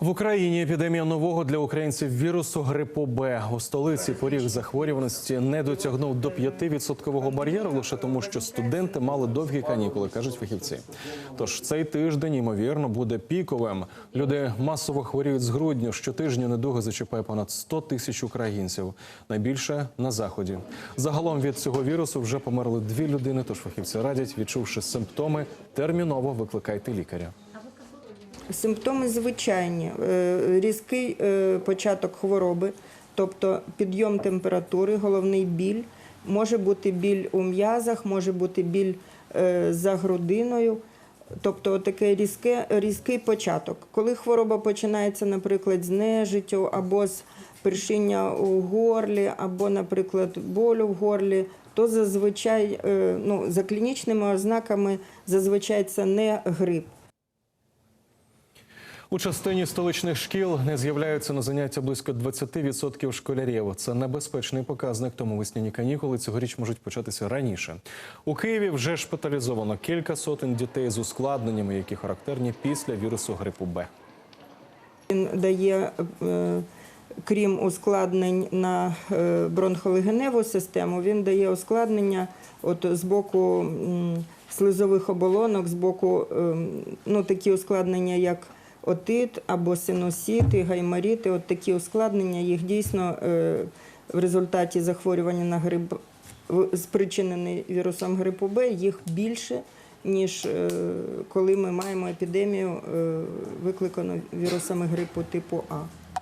В Україні епідемія нового для українців вірусу грипу Б. У столиці поріг захворюваності не дотягнув до 5% бар'єру лише тому, що студенти мали довгі канікули, кажуть фахівці. Тож цей тиждень ймовірно буде піковим. Люди масово хворіють з грудня. Щотижня недуга зачіпає понад 100 тисяч українців. Найбільше на заході. Загалом від цього вірусу вже померли дві людини. Тож фахівці радять, відчувши симптоми, терміново викликайте лікаря. Симптоми звичайні, Е, різкий е, початок хвороби, тобто підйом температури, головний біль, може бути біль у м'язах, може бути біль е, за грудиною. Тобто таке різке, різкий початок. Коли хвороба починається, наприклад, з нежиттю або з першиння у горлі, або, наприклад, болю в горлі, то зазвичай ну, за клінічними ознаками зазвичай це не грип. У частині столичних шкіл не з'являються на заняття близько 20% школярів. Це небезпечний показник, тому весняні канікули цьогоріч можуть початися раніше. У Києві вже шпиталізовано кілька сотень дітей з ускладненнями, які характерні після вірусу грипу Б. Він дає, е, крім ускладнень на е, бронхолегеневу систему, він дає ускладнення от з боку слизових оболонок, з боку ем, ну, такі ускладнення, як отит або синусіти, гайморіти. От такі ускладнення їх дійсно е, в результаті захворювання на грип, спричинений вірусом грипу Б, їх більше. Ніж е, коли ми маємо епідемію, е, викликану вірусами грипу типу А.